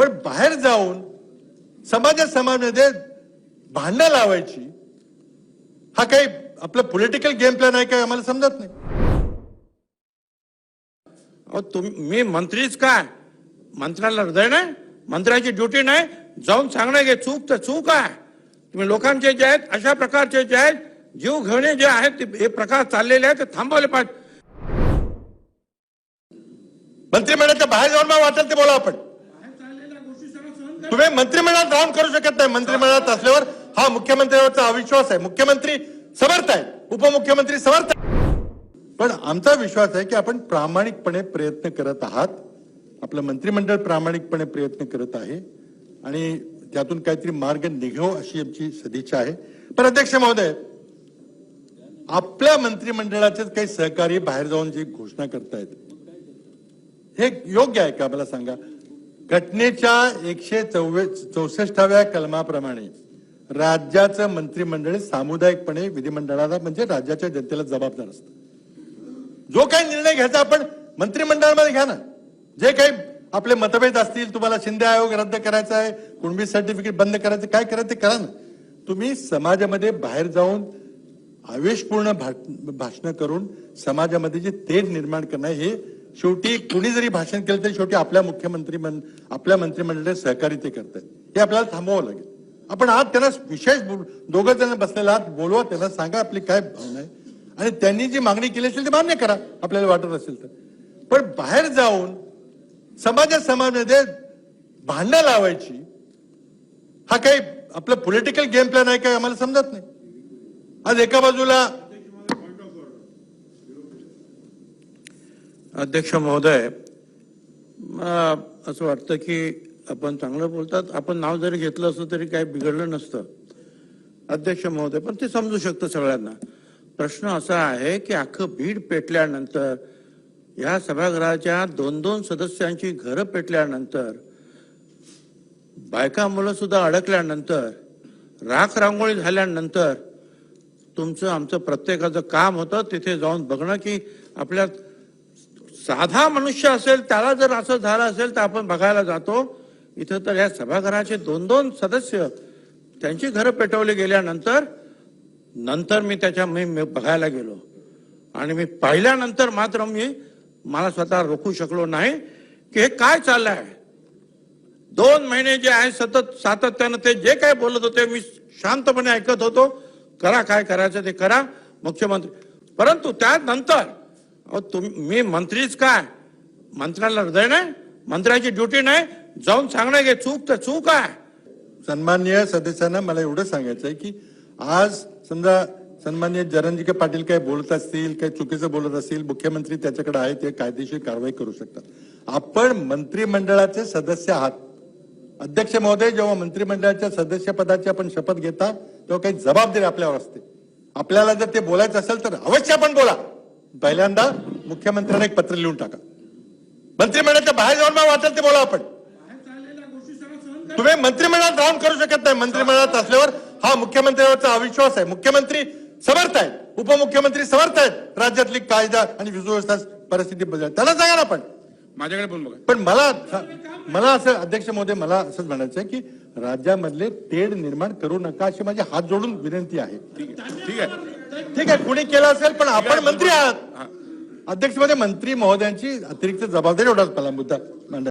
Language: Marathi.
पण बाहेर जाऊन समाजा समाजामध्ये भांडणं लावायची हा काही आपला पॉलिटिकल गेम प्लॅन आहे काय आम्हाला समजत नाही. मी मंत्रीच काय? मंत्र्याला हृदय नाही मंत्र्याची ड्युटी नाही जाऊन सांगणं घे चूक तर चूक आहे. तुम्ही लोकांचे जे आहेत अशा प्रकारचे जे आहेत जीव घेणे जे आहेत ते- हे प्रकार चाललेले आहेत ते थांबवले पाहिजे. मंत्रिमंडळाच्या बाहेर जाऊन मला वाटेल ते बोला आपण. तुम्ही मंत्रिमंडळात राहून करू शकत नाही. मंत्रिमंडळात असल्यावर हा मुख्यमंत्र्यांवरचा अविश्वास आहे. मुख्यमंत्री समर्थ आहे उपमुख्यमंत्री समर्थ आहे पण आमचा विश्वास आहे की आपण प्रामाणिकपणे प्रयत्न करत आहात. आपलं मंत्रिमंडळ प्रामाणिकपणे प्रयत्न करत आहे. आणि त्यातून काहीतरी मार्ग निघो अशी आमची सदिच्छा आहे. पण अध्यक्ष महोदय आपल्या मंत्रिमंडळाचे काही सहकारी बाहेर जाऊन जी घोषणा करतायत हे योग्य आहे का? मला सांगा. घटनेच्या एकशे चौवे चौसष्टाव्या कलमाप्रमाणे राज्याचं मंत्रिमंडळ सामुदायिकपणे विधिमंडळाला म्हणजे राज्याच्या जनतेला जबाबदार असतं. जो काही निर्णय घ्यायचा आपण मंत्रिमंडळामध्ये घ्या ना. जे काही आपले मतभेद असतील तुम्हाला शिंदे आयोग रद्द करायचा आहे कुणबी सर्टिफिकेट बंद करायचं काय करायचं ते करा ना. तुम्ही समाजामध्ये बाहेर जाऊन आवेशपूर्ण भाषण करून समाजामध्ये जे तेढ निर्माण करणं हे शेवटी कुणी जरी भाषण केलं तरी शेवटी आपल्या मुख्यमंत्री आपल्या मंत्रिमंडळाचे सहकारी ते करतात हे आपल्याला थांबवावं लागेल. आपण आज त्यांना विशेष दोघं जण बसलेला आहात बोलवा त्यांना सांगा आपली काय भावना आहे. आणि त्यांनी जी मागणी केली असेल ती मान्य करा आपल्याला वाटत असेल तर. पण बाहेर जाऊन समाजा समाजामध्ये भांडणं लावायची हा काही आपला पॉलिटिकल गेम प्लॅन आहे काय आम्हाला समजत नाही. आज एका बाजूला अध्यक्ष महोदय मला असं वाटतं की आपण चांगलं बोलतात. आपण नाव जरी घेतलं असलं तरी काही बिघडलं नसतं. अध्यक्ष महोदय पण ते समजू शकतं सगळ्यांना. प्रश्न असा आहे की अख्खं बीड पेटल्यानंतर या सभागृहाच्या दोन दोन सदस्यांची घरं पेटल्यानंतर बायका मुलं सुद्धा अडकल्यानंतर राख रांगोळी झाल्यानंतर तुमचं आमचं प्रत्येकाचं काम होतं. तिथे जाऊन बघणं की आपल्या साधा मनुष्य असेल त्याला जर असं झालं असेल तर आपण बघायला जातो इथं तर या सभागृहाचे दोन दोन सदस्य त्यांची घरं पेटवली गेल्यानंतर नंतर मी त्याच्या मी बघायला गेलो. आणि मी पाहिल्यानंतर मात्र मी मला स्वतः रोखू शकलो नाही की हे काय चाललं आहे दोन महिने जे आहे सतत सातत्यानं ते जे काय बोलत होते मी शांतपणे ऐकत होतो. करा काय करायचं ते करा मुख्यमंत्री. परंतु त्यानंतर मी मंत्रीच काय मंत्र्याला हृदय नाही? मंत्र्याची ड्युटी नाही? जाऊन सांगणं घे चूक तर चूक आहे. सन्माननीय सदस्यांना मला एवढं सांगायचं आहे की आज समजा सन्माननीय जरणजीके पाटील काय बोलत असतील काही चुकीचं बोलत असतील मुख्यमंत्री त्याच्याकडे आहे ते कायदेशीर कारवाई करू शकतात. आपण मंत्रिमंडळाचे सदस्य आहात. अध्यक्ष महोदय जेव्हा मंत्रिमंडळाच्या सदस्य पदाची आपण शपथ घेता तेव्हा काही जबाबदारी आपल्यावर असते. आपल्याला जर ते बोलायचं असेल तर अवश्य आपण बोला. पहिल्यांदा मुख्यमंत्र्यांना एक पत्र लिहून टाका. मंत्रिमंडळाच्या बाहेर जाऊन मला वाटेल ते बोला आपण. तुम्ही मंत्रिमंडळात राहून करू शकत नाही. मंत्रिमंडळात असल्यावर हा मुख्यमंत्र्यांवरचा अविश्वास आहे. मुख्यमंत्री समर्थ आहे उपमुख्यमंत्री समर्थ आहेत. राज्यातली कायदा आणि व्यवस्था परिस्थिती बदल त्याला सांगा ना आपण. माझ्याकडे बोल बघा. पण मला मला असं अध्यक्ष महोदय मला असंच म्हणायचं आहे की राज्यामधले तेढ निर्माण करू नका अशी माझी हात जोडून विनंती आहे. ठीक आहे. ठीक आहे कुणी केलं असेल पण आपण मंत्री आहात. अध्यक्षमध्ये मंत्री महोदयांची अतिरिक्त जबाबदारी एवढाच मला मुद्दा मांडायचा